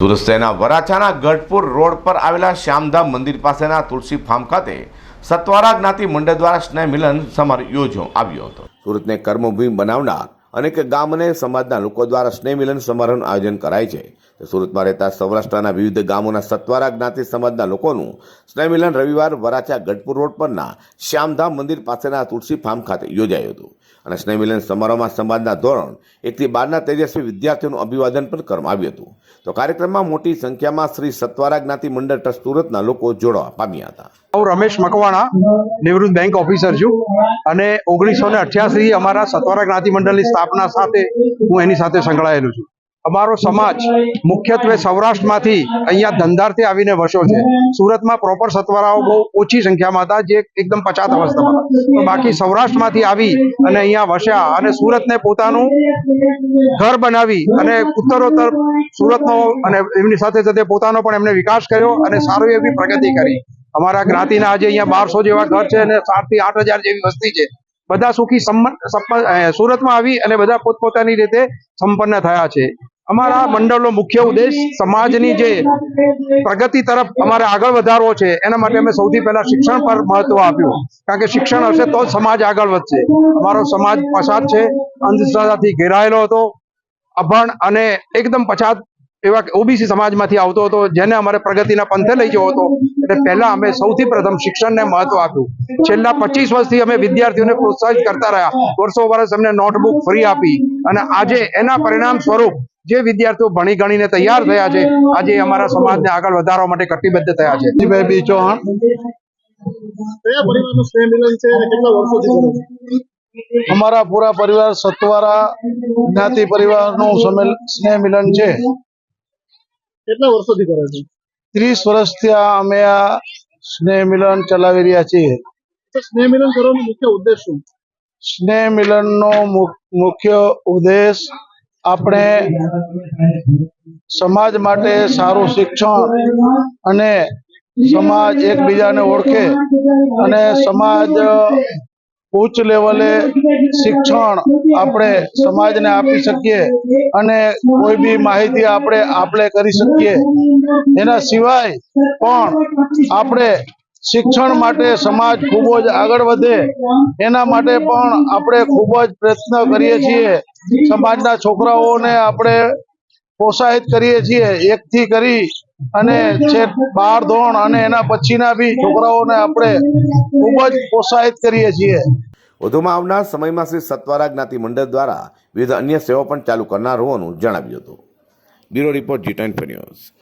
Surat વરાછાના Gadhpur road પર આવેલા શ્યામધામ મંદિર પાસેના તુલસી ફાર્મ ખાતે સત્વારા જ્ઞાતિ મંડળ દ્વારા સ્નેહ મિલન સમારોહ યોજો આવ્યો હતો. સુરતને કર્મભૂમિ બનાવનાર અનેક ગામ અને સમાજના લોકો દ્વારા સ્નેહ મિલન સમારોહનું આયોજન કરાય છે. સુરતમાં રહેતા સૌરાષ્ટ્રના વિવિધ ગામોના સત્વારા જ્ઞાતિ સમાજના લોકોનું સ્નેહમિલન રવિવાર વરાછા ગઢપુર રોડ પરના શ્યામધામ મંદિર પાસેના તુલસી ફાર્મ ખાતે યોજાયું હતું. અને સ્નેહમિલન સમારોહમાં સમાજના ધોરણ એકથી બારના તેજસ્વી વિદ્યાર્થીઓનું અભિવાદન પણ કરવામાં આવ્યું હતું. તો કાર્યક્રમમાં મોટી સંખ્યામાં શ્રી સત્વારા જ્ઞાતિ મંડળ ટ્રસ્ટ સુરતના લોકો જોડવા પામ્યા હતા. હું રમેશ મકવાણા, નિવૃત્ત બેંક ઓફિસર છું. અને ઓગણીસો ને અઠ્યાસી અમારા સત્વારા જ્ઞાતિ મંડળની સ્થાપના સાથે હું એની સાથે સંકળાયેલું છું. અમારો સમાજ મુખ્યત્વે સૌરાષ્ટ્રમાંથી અહીંયા ધંધાર્થે આવીને વસ્યો છે. સુરતમાં પ્રોપર સત્વરાઓ બહુ ઓછી સંખ્યામાં હતા, જે એકદમ પચાત અવસ્થામાં. તો બાકી સૌરાષ્ટ્રમાંથી આવી અને અહીંયા વસ્યા અને સુરતને પોતાનું ઘર બનાવી અને ઉત્તરોત્તર સુરતનો અને એમની સાથે સાથે પોતાનો પણ એમને વિકાસ કર્યો અને સારું એવી પ્રગતિ કરી. અમારા જ્ઞાતિના આજે અહીંયા બારસો જેવા ઘર છે અને સાતથી આઠ હજાર જેવી વસ્તી છે. બધા સુખી સુરતમાં આવી અને બધા પોતપોતાની રીતે સંપન્ન થયા છે. અમારા મંડળનો મુખ્ય ઉદ્દેશ સમાજની જે પ્રગતિ તરફ અમારે આગળ વધારવો છે, એના માટે અમે સૌથી પહેલા શિક્ષણ પર મહત્વ આપ્યું. કારણ કે શિક્ષણ હશે તો સમાજ આગળ વધશે. અમારો સમાજ પછાત છે, અંધશ્રદ્ધાથી ઘેરાયેલો હતો. અભણ અને એકદમ પછાત એવા ઓબીસી સમાજમાંથી આવતો હતો જેને અમારે પ્રગતિના પંથે લઈ જવો હતો. એટલે પહેલા અમે સૌથી પ્રથમ શિક્ષણને મહત્વ આપ્યું. છેલ્લા પચીસ વર્ષથી અમે વિદ્યાર્થીઓને પ્રોત્સાહિત કરતા રહ્યા. વર્ષો વર્ષ અમને નોટબુક ફ્રી આપી અને આજે એના પરિણામ સ્વરૂપ જે વિદ્યાર્થીઓ ભણી ગણીને તૈયાર થયા છે આજે અમારા સમાજને આગળ વધારવા માટે કટિબદ્ધ થયા છે. બી ચૌહાણ. કયા પરિવારનું સ્નેહ મિલન છે અને કેટલા વર્ષોથી કરો છો? અમારા પૂરા પરિવાર સત્વારા જ્ઞાતિ પરિવારનું સમેલ સ્નેહ મિલન છે. કેટલા વર્ષોથી કરો છો? ત્રીસ વર્ષથી અમે આ સ્નેહ મિલન ચલાવી રહ્યા છીએ. સ્નેહ મિલન કરવાનો મુખ્ય ઉદ્દેશ શું? સ્નેહ મિલનનો મુખ્ય ઉદ્દેશ આપણે સમાજ માટે સારું શિક્ષણ અને સમાજ એકબીજાને ઓળખે અને સમાજ ઉચ્ચ લેવલે શિક્ષણ આપણે સમાજને આપી શકીએ અને કોઈ બી માહિતી આપણે આપણે કરી શકીએ. એના સિવાય પણ આપણે શિક્ષણ માટે સમાજ ખૂબ જ આગળ વધે. એના માટે પણ આપણે ખૂબ જ પ્રયત્ન કરીએ છીએ. સમાજના છોકરાઓને આપણે પ્રોત્સાહિત કરીએ છીએ, એકથી કરી અને છેક બાર ધોરણ અને એના પછીના બી છોકરાઓને આપણે ખૂબ જ પ્રોત્સાહિત કરીએ છીએ. વધુમાં આવનાર સમયમાં શ્રી સત્વારા જ્ઞાતિ મંડળ દ્વારા વિવિધ અન્ય સેવાઓ પણ ચાલુ કરનાર હોવાનું જણાવ્યું હતું. Bureau report G ten news.